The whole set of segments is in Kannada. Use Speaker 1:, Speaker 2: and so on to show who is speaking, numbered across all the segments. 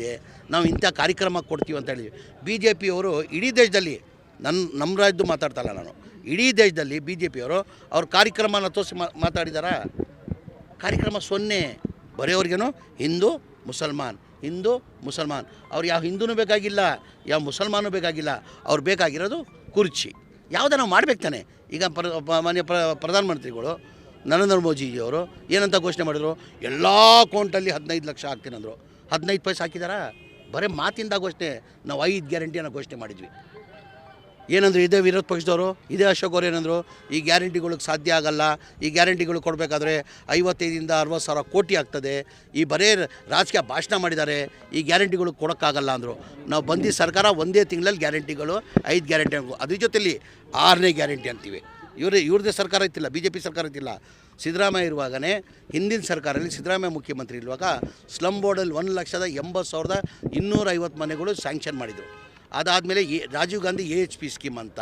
Speaker 1: ಇದೆ. ನಾವು ಇಂಥ ಕಾರ್ಯಕ್ರಮ ಕೊಡ್ತೀವಿ ಅಂತ ಹೇಳಿದ್ವಿ. ಬಿ ಜೆ ಪಿಯವರು ಇಡೀ ದೇಶದಲ್ಲಿ ನನ್ನ ನಮ್ಮ ರಾಜ್ಯದ್ದು ಮಾತಾಡ್ತಲ್ಲ ನಾನು. ಇಡೀ ದೇಶದಲ್ಲಿ ಬಿ ಜೆ ಪಿಯವರು ಅವ್ರ ಕಾರ್ಯಕ್ರಮನ ತೋರಿಸಿ ಮಾತಾಡಿದಾರ? ಕಾರ್ಯಕ್ರಮ ಸೊನ್ನೆ ಬರೆಯೋರಿಗೇನು? ಹಿಂದೂ, ಮುಸಲ್ಮಾನ್. ಹಿಂದೂ, ಮುಸಲ್ಮಾನ್. ಅವ್ರು ಯಾವ ಹಿಂದೂನೂ ಬೇಕಾಗಿಲ್ಲ, ಯಾವ ಮುಸಲ್ಮಾನೂ ಬೇಕಾಗಿಲ್ಲ. ಅವ್ರು ಬೇಕಾಗಿರೋದು ಕುರ್ಚಿ. ಯಾವ್ದನ ನಾವು ಮಾಡ್ಬೇಕು ತಾನೆ? ಈಗ ಪ್ರ ಮಾನ್ಯ ಪ್ರ, ಪ್ರಧಾನಮಂತ್ರಿಗಳು ನರೇಂದ್ರ ಮೋದಿಜಿಯವರು ಏನಂತ ಘೋಷಣೆ ಮಾಡಿದ್ರು? ಎಲ್ಲ ಅಕೌಂಟಲ್ಲಿ ಹದಿನೈದು ಲಕ್ಷ ಹಾಕ್ತೀನಂದ್ರು ಹದಿನೈದು ಪೈಸೆ ಹಾಕಿದಾರ? ಬರೀ ಮಾತಿಂದ ಘೋಷಣೆ. ನಾವು ಐದು ಗ್ಯಾರಂಟಿಯನ್ನು ಘೋಷಣೆ ಮಾಡಿದ್ವಿ. ಏನಂದ್ರು ಇದೇ ವಿರೋಧ ಪಕ್ಷದವರು? ಇದೇ ಅಶೋಕ್ ಅವರು ಏನಂದರು? ಈ ಗ್ಯಾರಂಟಿಗಳಿಗೆ ಸಾಧ್ಯ ಆಗಲ್ಲ. ಈ ಗ್ಯಾರಂಟಿಗಳು ಕೊಡಬೇಕಾದ್ರೆ ಐವತ್ತೈದಿಂದ ಅರವತ್ತು ಸಾವಿರ ಕೋಟಿ ಆಗ್ತದೆ. ಈ ಬರೇ ರಾಜಕೀಯ ಭಾಷಣ ಮಾಡಿದ್ದಾರೆ. ಈ ಗ್ಯಾರಂಟಿಗಳು ಕೊಡೋಕ್ಕಾಗಲ್ಲ ಅಂದರು. ನಾವು ಬಂದಿದ್ದ ಸರ್ಕಾರ ಒಂದೇ ತಿಂಗಳಲ್ಲಿ ಗ್ಯಾರಂಟಿಗಳು, ಐದು ಗ್ಯಾರಂಟಿ ಅದ್ರ ಜೊತೆಯಲ್ಲಿ ಆರನೇ ಗ್ಯಾರಂಟಿ ಅಂತೀವಿ. ಇವ್ರ ಇವ್ರದ್ದೇ ಸರ್ಕಾರ ಇತ್ತಿಲ್ಲ ಬಿ ಜೆ ಪಿ ಸರ್ಕಾರ ಇತ್ತಿಲ್ಲ. ಸಿದ್ದರಾಮಯ್ಯ ಇರುವಾಗಲೇ ಹಿಂದಿನ ಸರ್ಕಾರದಲ್ಲಿ ಸಿದ್ದರಾಮಯ್ಯ ಮುಖ್ಯಮಂತ್ರಿ ಇರುವಾಗ ಸ್ಲಮ್ ಬೋರ್ಡಲ್ಲಿ ಒಂದು ಲಕ್ಷದ ಎಂಬತ್ತು ಸಾವಿರದ ಇನ್ನೂರೈವತ್ತು ಮನೆಗಳು ಸ್ಯಾಂಕ್ಷನ್ ಮಾಡಿದರು. ಅದಾದಮೇಲೆ A Rajiv Gandhi A H P scheme ಅಂತ.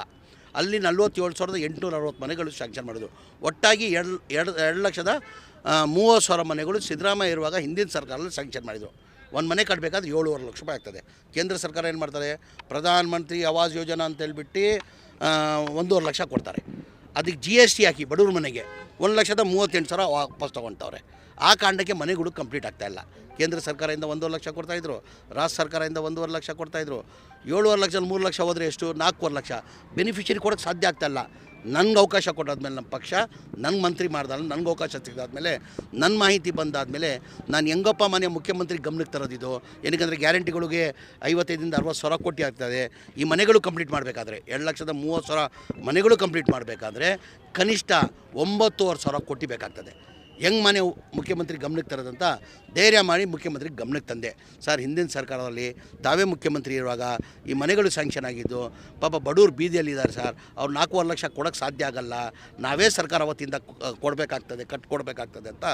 Speaker 1: ಅಲ್ಲಿ ನಲ್ವತ್ತೇಳು ಸಾವಿರದ ಎಂಟುನೂರ ಅರವತ್ತು ಮನೆಗಳು ಸ್ಯಾಂಕ್ಷನ್ ಮಾಡಿದ್ರು. ಒಟ್ಟಾಗಿ ಎರಡು ಎರಡು ಎರಡು ಲಕ್ಷದ ಮೂವತ್ತು ಸಾವಿರ ಮನೆಗಳು ಸಿದ್ದರಾಮಯ್ಯ ಇರುವಾಗ ಹಿಂದಿನ ಸರ್ಕಾರದಲ್ಲಿ ಸ್ಯಾಂಕ್ಷನ್ ಮಾಡಿದರು. ಒಂದು ಮನೆ ಕಟ್ಟಬೇಕಾದ್ರೆ ಏಳುವರೆ ಲಕ್ಷ ರೂಪಾಯಿ ಆಗ್ತದೆ. ಕೇಂದ್ರ ಸರ್ಕಾರ ಏನು ಮಾಡ್ತಾರೆ? ಪ್ರಧಾನಮಂತ್ರಿ ಆವಾಸ್ ಯೋಜನಾ ಅಂತ ಹೇಳ್ಬಿಟ್ಟು ಆ, ಒಂದೂವರೆ ಲಕ್ಷ ಕೊಡ್ತಾರೆ. ಅದಕ್ಕೆ ಜಿ ಎಸ್ ಟಿ ಹಾಕಿ ಬಡವ್ರ ಮನೆಗೆ ಒಂದು ಲಕ್ಷದ ಮೂವತ್ತೆಂಟು ಸಾವಿರ ವಾಪಸ್ ತೊಗೊಳ್ತವ್ರೆ ಆ ಕಾರಣಕ್ಕೆ ಮನೆಗಳು ಕಂಪ್ಲೀಟ್ ಆಗ್ತಾ ಇಲ್ಲ. ಕೇಂದ್ರ ಸರ್ಕಾರದಿಂದ ಒಂದೂವರೆ ಲಕ್ಷ ಕೊಡ್ತಾಯಿದ್ರು ರಾಜ್ಯ ಸರ್ಕಾರದಿಂದ ಒಂದೂವರೆ ಲಕ್ಷ ಕೊಡ್ತಾಯಿದ್ರು ಏಳುವರೆ ಲಕ್ಷದಲ್ಲಿ ಮೂರು ಲಕ್ಷ ಹೋದರೆ ಎಷ್ಟು? ನಾಲ್ಕೂವರೆ ಲಕ್ಷ. ಬೆನಿಫಿಷರಿ ಕೊಡೋಕ್ಕೆ ಸಾಧ್ಯ ಆಗ್ತಾ ಇಲ್ಲ. ನನಗೆ ಅವಕಾಶ ಕೊಟ್ಟಾದ್ಮೇಲೆ ನಮ್ಮ ಪಕ್ಷ ನನ್ನ ಮಂತ್ರಿ ಮಾಡ್ದಲ್ಲ ನನಗೆ ಅವಕಾಶ ಸಿಗದಾದ್ಮೇಲೆ ನನ್ನ ಮಾಹಿತಿ ಬಂದಾದಮೇಲೆ ನಾನು ಹೆಂಗಪ್ಪ ಮನೆ ಮುಖ್ಯಮಂತ್ರಿ ಗಮನಕ್ಕೆ ತರೋದಿದ್ದು ಏನಕ್ಕಂದರೆ ಗ್ಯಾರಂಟಿಗಳಿಗೆ ಐವತ್ತೈದಿಂದ ಅರವತ್ತು ಸಾವಿರ ಕೋಟಿ ಆಗ್ತದೆ. ಈ ಮನೆಗಳು ಕಂಪ್ಲೀಟ್ ಮಾಡಬೇಕಾದ್ರೆ ಎರಡು ಲಕ್ಷದ ಮೂವತ್ತು ಸಾವಿರ ಮನೆಗಳು ಕಂಪ್ಲೀಟ್ ಮಾಡಬೇಕಾದ್ರೆ ಕನಿಷ್ಠ ಒಂಬತ್ತುವರೆ ಸಾವಿರ ಕೋಟಿ ಬೇಕಾಗ್ತದೆ. ಹೆಂಗೆ ಮನೆ ಮುಖ್ಯಮಂತ್ರಿ ಗಮನಕ್ಕೆ ತರೋದಂತ ಧೈರ್ಯ ಮಾಡಿ ಮುಖ್ಯಮಂತ್ರಿ ಗಮನಕ್ಕೆ ತಂದೆ. ಸರ್, ಹಿಂದಿನ ಸರ್ಕಾರದಲ್ಲಿ ತಾವೇ ಮುಖ್ಯಮಂತ್ರಿ ಇರುವಾಗ ಈ ಮನೆಗಳು ಸ್ಯಾಂಕ್ಷನ್ ಆಗಿದ್ದು, ಪಾಪ ಬಡವ್ರು ಬೀದಿಯಲ್ಲಿದ್ದಾರೆ ಸರ್. ಅವ್ರು ನಾಲ್ಕೂವರೆ ಲಕ್ಷ ಕೊಡೋಕ್ಕೆ ಸಾಧ್ಯ ಆಗಲ್ಲ. ನಾವೇ ಸರ್ಕಾರ ವತಿಯಿಂದ ಕೊಡಬೇಕಾಗ್ತದೆ, ಕಟ್ ಕೊಡಬೇಕಾಗ್ತದೆ ಅಂತ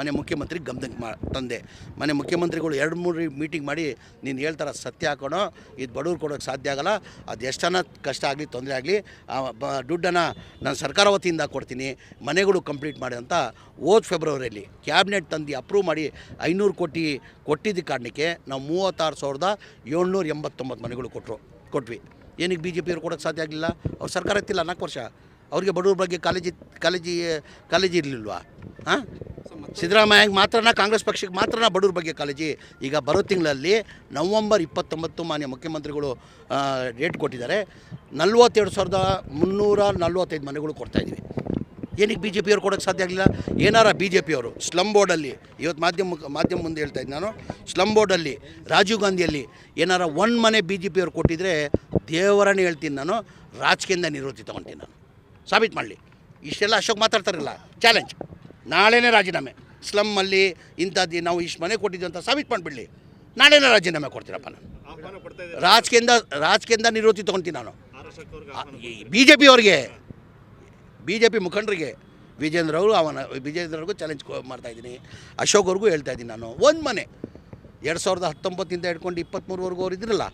Speaker 1: ಮನೆ ಮುಖ್ಯಮಂತ್ರಿ ಗಮನಕ್ಕೆ ಮಾ, ತಂದೆ. ಮನೆ ಮುಖ್ಯಮಂತ್ರಿಗಳು ಎರಡು ಮೂರು ಮೀಟಿಂಗ್ ಮಾಡಿ ನೀನು ಹೇಳ್ತಾರ ಸತ್ಯ ಹಾಕೋಣ, ಇದು ಬಡವ್ರು ಕೊಡೋಕ್ಕೆ ಸಾಧ್ಯ ಆಗಲ್ಲ, ಅದು ಎಷ್ಟನ ಕಷ್ಟ ಆಗಲಿ, ತೊಂದರೆ ಆಗಲಿ ದುಡ್ಡನ್ನು ನಾನು ಸರ್ಕಾರ ವತಿಯಿಂದ ಕೊಡ್ತೀನಿ, ಮನೆಗಳು ಕಂಪ್ಲೀಟ್ ಮಾಡಿ ಅಂತ ಹೋದ ಫೆಬ್ರವರಿಯಲ್ಲಿ ಕ್ಯಾಬಿನೆಟ್ ತಂದು ಅಪ್ರೂವ್ ಮಾಡಿ ಐನೂರು ಕೋಟಿ ಕೊಟ್ಟಿದ್ದ ಕಾರಣಕ್ಕೆ ನಾವು ಮೂವತ್ತಾರು ಸಾವಿರದ ಏಳ್ನೂರ ಎಂಬತ್ತೊಂಬತ್ತು ಮನೆಗಳು ಕೊಟ್ಟರು ಕೊಟ್ವಿ. ಏನಕ್ಕೆ ಬಿ ಜೆ ಪಿಯವ್ರು ಕೊಡೋಕ್ಕೆ ಸಾಧ್ಯ ಆಗಲಿಲ್ಲ? ಅವ್ರು ಸರ್ಕಾರ ಇತ್ತಿಲ್ಲ ನಾಲ್ಕು ವರ್ಷ. ಅವ್ರಿಗೆ ಬಡವ್ರ ಬಗ್ಗೆ ಕಾಲೇಜಿ ಕಾಲೇಜಿ ಕಾಲೇಜಿ ಇರಲಿಲ್ವಾ? ಹಾಂ ಸಿದ್ದರಾಮಯ್ಯಗೆ ಮಾತ್ರನ, ಕಾಂಗ್ರೆಸ್ ಪಕ್ಷಕ್ಕೆ ಮಾತ್ರನ ಬಡವ್ರ ಬಗ್ಗೆ ಕಾಲೇಜಿ ಈಗ ಬರೋ ತಿಂಗಳಲ್ಲಿ ನವಂಬರ್ ಇಪ್ಪತ್ತೊಂಬತ್ತು ಮಾನ್ಯ ಮುಖ್ಯಮಂತ್ರಿಗಳು ಡೇಟ್ ಕೊಟ್ಟಿದ್ದಾರೆ. ನಲ್ವತ್ತೆರಡು ಸಾವಿರದ ಮುನ್ನೂರ ನಲ್ವತ್ತೈದು ಮನೆಗಳು ಕೊಡ್ತಾಯಿದ್ದೀವಿ ಏನಕ್ಕೆ ಬಿ ಜೆ ಪಿಯವ್ರು ಕೊಡೋಕ್ಕೆ ಸಾಧ್ಯ ಆಗಲಿಲ್ಲ? ಏನಾರ ಬಿ ಜೆ ಪಿಯವರು ಸ್ಲಮ್ ಬೋರ್ಡಲ್ಲಿ ಇವತ್ತು ಮಾಧ್ಯಮ ಮಾಧ್ಯಮ ಮುಂದೆ ಹೇಳ್ತಾ ಇದ್ದೆ ನಾನು ಸ್ಲಮ್ ಬೋರ್ಡಲ್ಲಿ ರಾಜೀವ್ ಗಾಂಧಿಯಲ್ಲಿ ಏನಾರ ಒನ್ ಮನೆ ಬಿ ಜೆ ಪಿಯವ್ರು ಕೊಟ್ಟಿದ್ರೆ ದೇವರನ್ನೇ ಹೇಳ್ತೀನಿ ನಾನು ರಾಜಕೀಯದಿಂದ ನಿವೃತ್ತಿ ತೊಗೊಳ್ತೀನಿ ನಾನು. ಸಾಬೀತು ಮಾಡಲಿ. ಇಷ್ಟೆಲ್ಲ ಅಶೋಕ್ ಮಾತಾಡ್ತಾರಲ್ಲ ಚಾಲೆಂಜ್ ನಾಳೆನೇ ರಾಜೀನಾಮೆ. ಸ್ಲಮ್ಮಲ್ಲಿ ಇಂಥದ್ದು ನಾವು ಇಷ್ಟು ಮನೆ ಕೊಟ್ಟಿದ್ದು ಅಂತ ಸಾಬೀತು ಮಾಡಿಬಿಡಲಿ. ನಾಳೆನೇ ರಾಜೀನಾಮೆ ಕೊಡ್ತೀರಪ್ಪ ನಾನು. ರಾಜಕೀಯದಿಂದ ರಾಜಕೀಯದಿಂದ ನಿವೃತ್ತಿ ತೊಗೊತೀನಿ ನಾನು. ಬಿ ಜೆ ಪಿ ಅವ್ರಿಗೆ ಬಿ ಜೆ ಪಿ ಮುಖಂಡರಿಗೆ, ವಿಜೇಂದ್ರ ಅವರು ಅವನ ವಿಜೇಂದ್ರವ್ರಿಗೂ ಚಾಲೆಂಜ್ ಮಾಡ್ತಾಯಿದ್ದೀನಿ ಅಶೋಕ್ ಅವ್ರಿಗೂ ಹೇಳ್ತಾ ಇದ್ದೀನಿ ನಾನು, ಒಂದು ಮನೆ, ಎರಡು ಸಾವಿರದ ಹತ್ತೊಂಬತ್ತಿಂದ ಹಿಡ್ಕೊಂಡು ಇಪ್ಪತ್ತ್ಮೂರವರೆಗೂ ಅವ್ರು ಇದ್ರಲ್ಲ,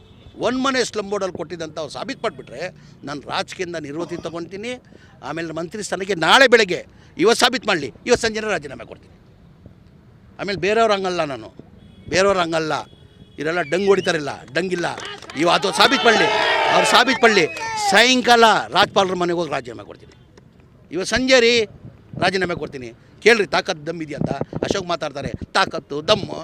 Speaker 1: ಒಂದು ಮನೆ ಸ್ಲಮ್ ಬೋರ್ಡಲ್ಲಿ ಕೊಟ್ಟಿದ್ದಂಥ ಅವ್ರು ಸಾಬೀತು ಪಟ್ಬಿಟ್ರೆ ನಾನು ರಾಜಕೀಯದಿಂದ ನಿವೃತ್ತಿ ತೊಗೊತೀನಿ, ಆಮೇಲೆ ಮಂತ್ರಿ ಸ್ಥಾನಕ್ಕೆ ನಾಳೆ ಬೆಳಗ್ಗೆ ಇವತ್ತು ಸಾಬೀತು ಮಾಡಲಿ ಇವತ್ತು ಸಂಜೆನೇ ರಾಜೀನಾಮೆ ಕೊಡ್ತೀನಿ. ಆಮೇಲೆ ಬೇರೆಯವ್ರು ಹಂಗಲ್ಲ ನಾನು, ಬೇರೆಯವ್ರು ಹಂಗಲ್ಲ, ಇವರೆಲ್ಲ ಡಂಗ್ ಹೊಡಿತಾರಿಲ್ಲ ಡಂಗಿಲ್ಲ ಇವತ್ತು ಸಾಬೀತು ಪಡಲಿ ಅವ್ರು ಸಾಬೀತು ಮಾಡಲಿ ಸಾಯಂಕಾಲ ರಾಜ್ಪಾಲರ ಮನೆಗೆ ಹೋಗಿ ರಾಜೀನಾಮೆ ಕೊಡ್ತೀನಿ. ಇವತ್ತು ಸಂಜೆ ರೀ ರಾಜೀನಾಮೆ ಕೊಡ್ತೀನಿ. ಕೇಳ್ರಿ ತಾಕತ್ತು ದಮ್ ಇದೆಯಾ ಅಂತ ಅಶೋಕ್ ಮಾತಾಡ್ತಾರೆ ತಾಕತ್ತು ದಮ್ಮು.